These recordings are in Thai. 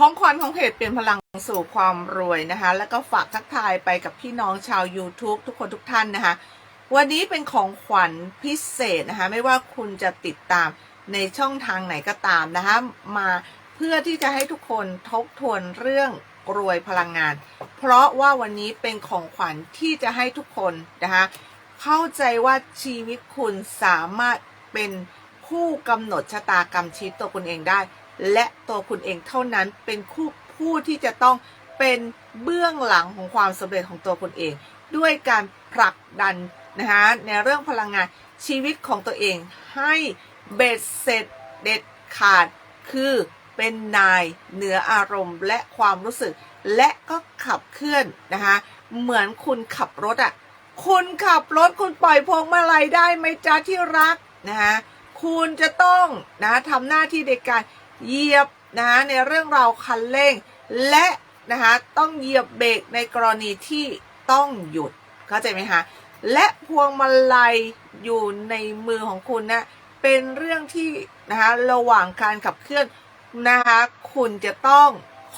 ของขวัญของเพจเปลี่ยนพลังสู่ความรวยนะคะ แล้วก็ฝากทักทายไปกับพี่น้องชาว YouTube ทุกคนทุกท่านนะคะ วันนี้เป็นของขวัญพิเศษนะคะ ไม่ว่าคุณจะติดตามในช่องทางไหนก็ตามนะคะ มาเพื่อที่จะให้ทุกคนทบทวนเรื่องรวยพลังงาน เพราะว่าวันนี้เป็นของขวัญที่จะให้ทุกคนนะคะ เข้าใจว่าชีวิตคุณสามารถเป็นผู้กำหนดชะตากรรมชีวิตตัวคุณเองได้ และตัวคุณเองเท่านั้นเป็นคู่ผู้ที่จะต้องเป็นเบื้องหลังของความสำเร็จของตัวคุณเอง ด้วยการผลักดันนะคะในเรื่องพลังงานชีวิตของตัวเองให้เบ็ดเสร็จเด็ดขาดคือเป็นนายเหนืออารมณ์และความรู้สึก และก็ขับเคลื่อนนะคะเหมือนคุณขับรถอะ่ะคุณขับรถคุณปล่อยพวงมาลัยได้ไหมจ๊ะที่รักนะคะคุณจะต้องนะทำหน้าที่ในการ เหยียบนะคะในเรื่องราวคันเร่ง และนะคะต้องเหยียบเบรกในกรณีที่ต้องหยุดเข้าใจไหมคะและพวงมาลัยอยู่ในมือของคุณนะเป็นเรื่องที่นะคะระหว่างการขับเคลื่อนนะคะคุณจะต้อง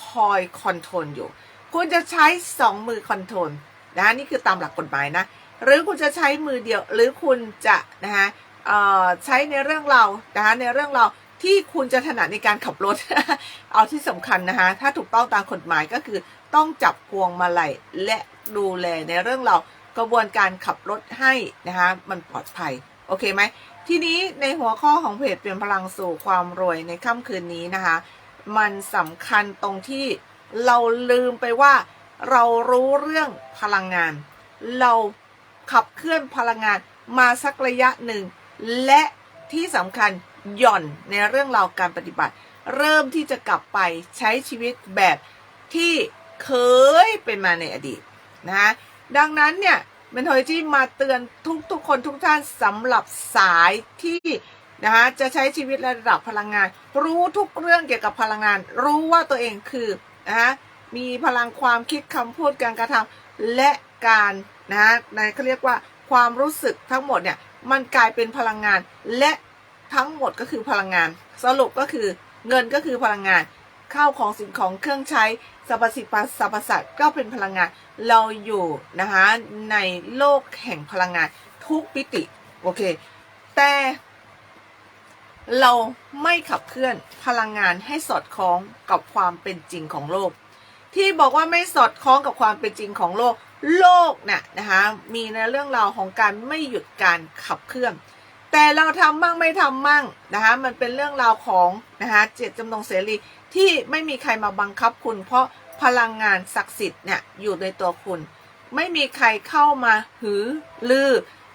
คอยคอนโทรลอยู่ คุณจะใช้สองมือคอนโทรลนะคะนี่คือตามหลักกฎหมายนะ หรือคุณจะใช้มือเดียวหรือคุณจะนะคะเอ่อใช้ในเรื่องเรานะคะในเรื่องเรา ที่คุณจะถนัดในการขับรถ เอาที่สำคัญนะคะ ถ้าถูกต้องตามกฎหมายก็คือ ต้องจับพวงมาลัยและดูแลในเรื่องเรากระบวนการขับรถให้นะคะมันปลอดภัย โอเคไหม ทีนี้ในหัวข้อของเพจเปลี่ยนพลังสู่ความรวยในค่ำคืนนี้นะคะ มันสำคัญตรงที่เราลืมไปว่า เรารู้เรื่องพลังงาน เราขับเคลื่อนพลังงานมาสักระยะหนึ่ง และที่สำคัญ หย่อนในเรื่องราวการปฏิบัติ เริ่มที่จะกลับไปใช้ชีวิตแบบที่เคยเป็นมาในอดีตนะดังนั้นเนี่ยเมนโทรจีมาเตือนทุกทุกคนทุกท่านสำหรับสายที่นะคะจะใช้ชีวิตระดับพลังงาน รู้ทุกเรื่องเกี่ยวกับพลังงาน รู้ว่าตัวเองคือนะคะมีพลังความคิดคำพูดการกระทำและการนะในเขาเรียกว่าความรู้สึกทั้งหมดเนี่ยมันกลายเป็นพลังงานและ ทั้งหมดก็คือพลังงาน สรุปก็คือเงินก็คือพลังงานข้าวของสิ่งของเครื่องใช้สรรพสิ่งสรรพสัตว์ก็เป็นพลังงาน เราอยู่นะคะในโลกแห่งพลังงานทุกปิติโอเค แต่เราไม่ขับเคลื่อนพลังงานให้สอดคล้องกับความเป็นจริงของโลก ที่บอกว่าไม่สอดคล้องกับความเป็นจริงของโลก โลกเนี่ยนะคะมีในเรื่องราวของการไม่หยุดการขับเคลื่อน แต่เราทำมั่งไม่ทำมั่งนะคะมันเป็นเรื่องราวของนะคะเจตจำนงเสรีที่ไม่มีใครมาบังคับคุณ เพราะพลังงานศักดิ์สิทธิ์เนี่ยอยู่ในตัวคุณ ไม่มีใครเข้ามาหือลือ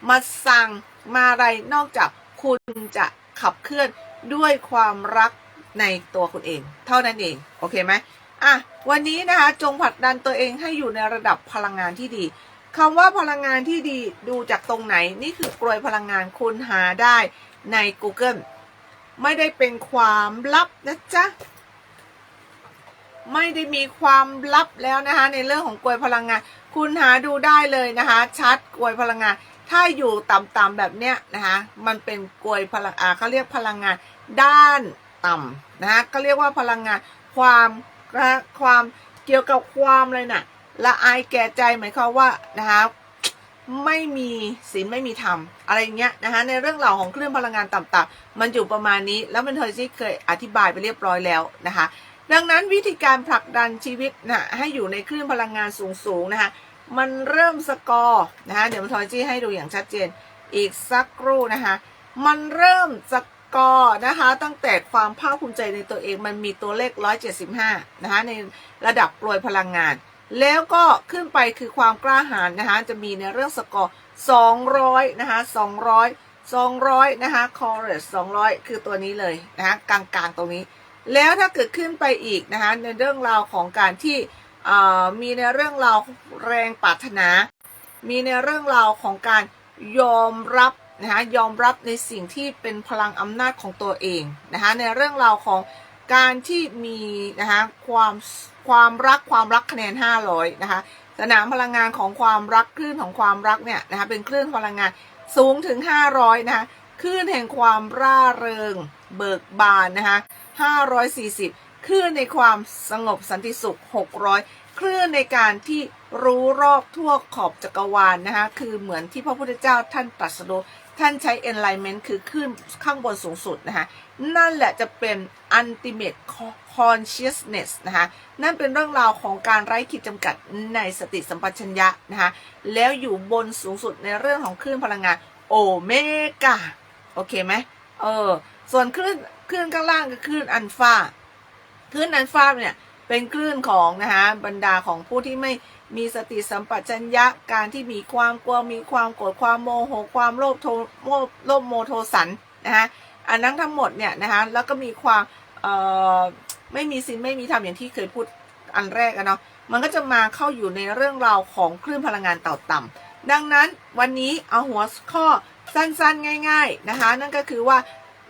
มาสั่งมาอะไรนอกจากคุณจะขับเคลื่อนด้วยความรักในตัวคุณเอง เท่านั้นเองโอเคไหมอะวันนี้นะคะจงผลักดันตัวเองให้อยู่ในระดับพลังงานที่ดี คำว่าพลังงานที่ดีดูจากตรงไหน นี่คือกลวยพลังงานคุณหาได้ใน Google ไม่ได้เป็นความลับนะจ๊ะ ไม่ได้มีความลับแล้วนะคะ ในเรื่องของกลวยพลังงาน คุณหาดูได้เลยนะคะ ชัดกลวยพลังงาน ถ้าอยู่ต่ำๆแบบเนี้ยนะคะ มันเป็นกลวยพลังอ่าเขาเรียกพลังงาน ด้านต่ำนะคะก็เรียกว่าพลังงาน ความความเกี่ยวกับความอะไรน่ะ ละอายแก่ใจหมายความว่านะคะไม่มีศีลไม่มีธรรมอะไรเงี้ยนะคะในเรื่องราวของเครื่องพลังงานต่ำๆมันอยู่ประมาณนี้ แล้วมันเธอที่เคยอธิบายไปเรียบร้อยแล้วนะคะดังนั้นวิธีการผลักดันชีวิตนะให้อยู่ในคลื่นพลังงานสูงๆนะคะมันเริ่มสกอร์นะคะเดี๋ยวมาทอยจี้ให้ดูอย่างชัดเจนอีกสักครู่นะคะมันเริ่มสกอร์นะคะตั้งแต่ความภาคภูมิใจในตัวเองมันมีตัวเลข 175นะคะในระดับปลวยพลังงาน แล้วก็ขึ้นไปคือความกล้าหาญนะคะ จะมีในเรื่องสกอร์200 นะคะ 200 200 นะคะคอร์เรส200 คือตัวนี้เลยนะคะกลางๆตรงนี้ แล้วถ้าเกิดขึ้นไปอีกนะคะ ในเรื่องราวของการที่มีในเรื่องราวแรงปรารถนา มีในเรื่องราวของการยอมรับนะคะยอมรับในสิ่งที่เป็นพลังอำนาจของตัวเองนะคะในเรื่องราวของ การที่มีนะคะความความรักความรักคะแนน 500 นะคะสนามพลังงานของความรักคลื่นของความรักเนี่ยนะคะเป็นคลื่นพลังงานสูงถึง 500 นะคะคลื่นแห่งความร่าเริงเบิกบานนะคะ540 คลื่นในความสงบสันติสุข 600 คลื่นในการที่รู้รอบทั่วขอบจักรวาลนะคะคือเหมือนที่พระพุทธเจ้าท่านตรัสรู้ ท่านใช้ enlightenment คือคลื่นข้างบนสูงสุดนะคะ นั่นแหละจะเป็น ultimate consciousness นะคะ นั่นเป็นเรื่องราวของการไร้ขีดจำกัดในสติสัมปชัญญะนะคะ แล้วอยู่บนสูงสุดในเรื่องของคลื่นพลังงานโอเมก้า โอเคไหมเออ ส่วนคลื่นคลื่นข้างล่างก็คลื่นอัลฟา คลื่นอัลฟาเนี่ยเป็นคลื่นของนะคะบรรดาของผู้ที่ไม่ มีสติสัมปชัญญะการที่มีความกลัวมีความโกรธความโมโหความโลภโทโมโลภโมโทสันนะคะอันนั้นทั้งหมดเนี่ยนะคะแล้วก็มีความเอ่อไม่มีศีลไม่มีธรรมอย่างที่เคยพูดอันแรกอะเนาะมันก็จะมาเข้าอยู่ในเรื่องราวของคลื่นพลังงานเต่าต่ำดังนั้นวันนี้เอาหัวข้อสั้นๆง่าย ๆนะคะ นั่นก็คือว่า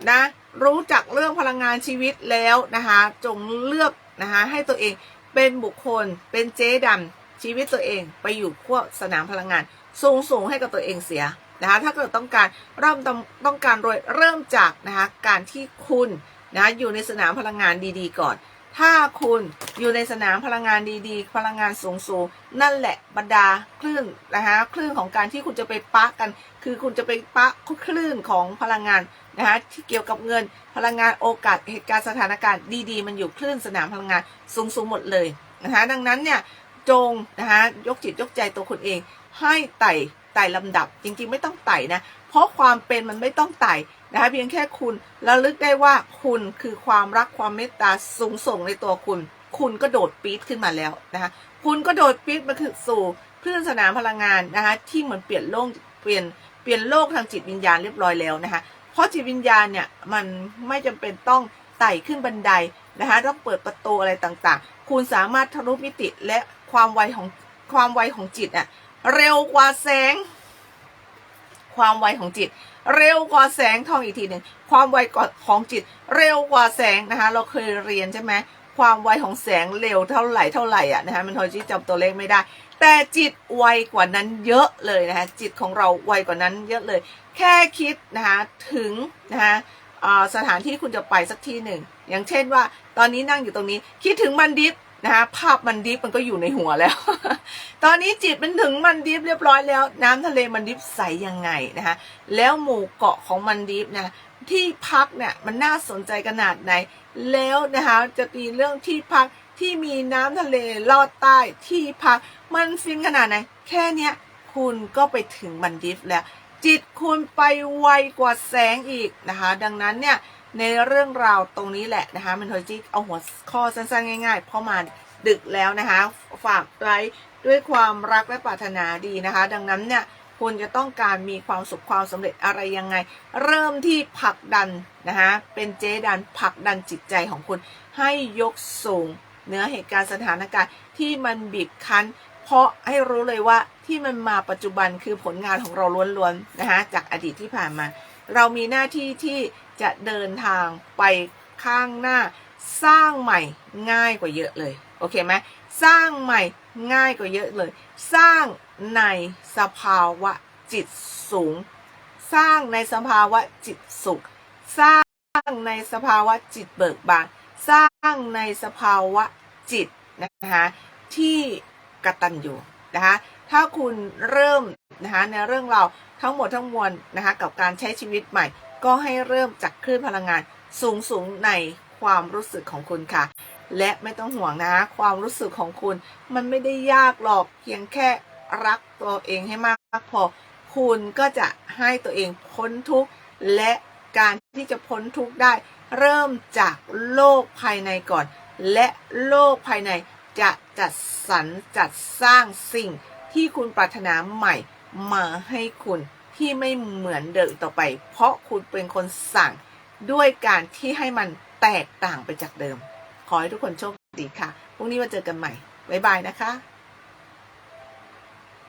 นะรู้จักเรื่องพลังงานชีวิตแล้วนะคะจงเลือกนะคะให้ตัวเองเป็นบุคคลเป็นเจ๊ดำ ชีวิตตัวเองไปอยู่พวกสนามพลังงาน สูงสูงให้กับตัวเองเสียนะคะถ้าเกิดต้องการเริ่มต้องตองการรวยเริ่มจากนะคะการที่คุณนะอยู่ในสนามพลังงานดีๆ ก่อน ถ้าคุณอยู่ในสนามพลังงานดีๆ พลังงานสูงสูงนั่นแหละบรรดาคลื่นนะคะคลื่นของการที่คุณจะไปปะกัน คือคุณจะไปปะคลื่นของพลังงานนะคะที่เกี่ยวกับเงินพลังงานโอกาสเหตุการณ์สถานการณ์ดีๆ มันอยู่คลื่นสนามพลังงานสูงสูงหมดเลยนะคะดังนั้นเนี่ย จงนะคะยกจิตยกใจตัวคุณเอง ให้ไต่ไต่ลำดับจริงๆไม่ต้องไต่นะ เพราะความเป็นมันไม่ต้องไต่นะคะเพียงแค่คุณระลึกได้ว่าคุณคือความรักความเมตตาสูงส่งในตัวคุณ คุณก็โดดปี๊ดขึ้นมาแล้วนะคะคุณก็โดดปี๊ดมาคือสู่คลื่นสนามพลังงานนะคะที่เหมือนเปลี่ยนโลกเปลี่ยนเปลี่ยนโลกทางจิตวิญญาณเรียบร้อยแล้วนะคะเพราะจิตวิญญาณเนี่ยมันไม่จำเป็นต้องไต่ขึ้นบันได นะคะต้องเปิดประตูอะไรต่างๆ คุณสามารถทะลุมิติและความไวของความไวของจิตอะเร็วกว่าแสง ความไวของจิต เร็วกว่าแสงทองอีกทีหนึ่งความไวกว่าของจิต เร็วกว่าแสงนะคะเราเคยเรียนใช่ไหมความไวของแสงเร็วเท่าไหร่เท่าไหร่อะนะคะมันทอยจีจำตัวเลขไม่ได้ แต่จิตไวกว่านั้นเยอะเลยนะคะจิตของเราไวกว่านั้นเยอะเลย แค่คิดนะคะถึงนะคะ สถานที่คุณจะไปสักที่หนึ่ง อย่างเช่นว่า ตอนนี้นั่งอยู่ตรงนี้ คิดถึงมันดิฟนะคะภาพมันดิฟมันก็อยู่ในหัวแล้ว ตอนนี้จิตมันถึงมันดิฟเรียบร้อยแล้ว น้ำทะเลมันดิฟใสยังไงนะคะแล้วหมู่เกาะของมันดิฟนะที่พักเนี่ยมันน่าสนใจขนาดไหน แล้วนะคะจะมีเรื่องที่พักที่มีน้ำทะเลลอดใต้ที่พักมันฟินขนาดไหน แค่เนี้ยคุณก็ไปถึงมันดิฟแล้ว จิตคุณไปไวกว่าแสงอีกนะคะ ดังนั้นเนี่ยในเรื่องราวตรงนี้แหละนะคะมันทอยจิเอาหัวข้อสั้นๆ ง่ายๆเพราะมาดึกแล้วนะคะ ฝากไว้ด้วยความรักและปรารถนาดีนะคะ ดังนั้นเนี่ยคุณจะต้องการมีความสุขความสำเร็จอะไรยังไง เริ่มที่ผลักดันนะคะเป็นเจดันผลักดันจิตใจของคุณ ให้ยกสูงเหนือเหตุการณ์สถานการณ์ที่มันบีบคั้น เพราะให้รู้เลยว่า ที่มันมาปัจจุบันคือผลงานของเราล้วนๆนะคะจากอดีตที่ผ่านมา เรามีหน้าที่ที่จะเดินทางไปข้างหน้าสร้างใหม่ง่ายกว่าเยอะเลยโอเคไหมสร้างใหม่ง่ายกว่าเยอะเลย สร้างในสภาวะจิตสูง สร้างในสภาวะจิตสุข สร้างในสภาวะจิตเบิกบานสร้างในสภาวะจิตนะคะที่กตัญญู นะคะถ้าคุณเริ่มนะคะในเรื่องเราทั้งหมดทั้งมวลนะคะกับการใช้ชีวิตใหม่ ก็ให้เริ่มจากคลื่นพลังงานสูงสูงในความรู้สึกของคุณค่ะ และไม่ต้องห่วงนะความรู้สึกของคุณ มันไม่ได้ยากหรอกเพียงแค่รักตัวเองให้มากพอ คุณก็จะให้ตัวเองพ้นทุกข์และการที่จะพ้นทุกข์ได้ เริ่มจากโลกภายในก่อน และโลกภายในจะ จัดสรรจัดสร้างสิ่งที่คุณปรารถนาใหม่มาให้คุณที่ไม่เหมือนเดิมต่อไป เพราะคุณเป็นคนสั่งด้วยการที่ให้มันแตกต่างไปจากเดิม ขอให้ทุกคนโชคดีค่ะ พรุ่งนี้มาเจอกันใหม่ บ๊ายบายนะคะ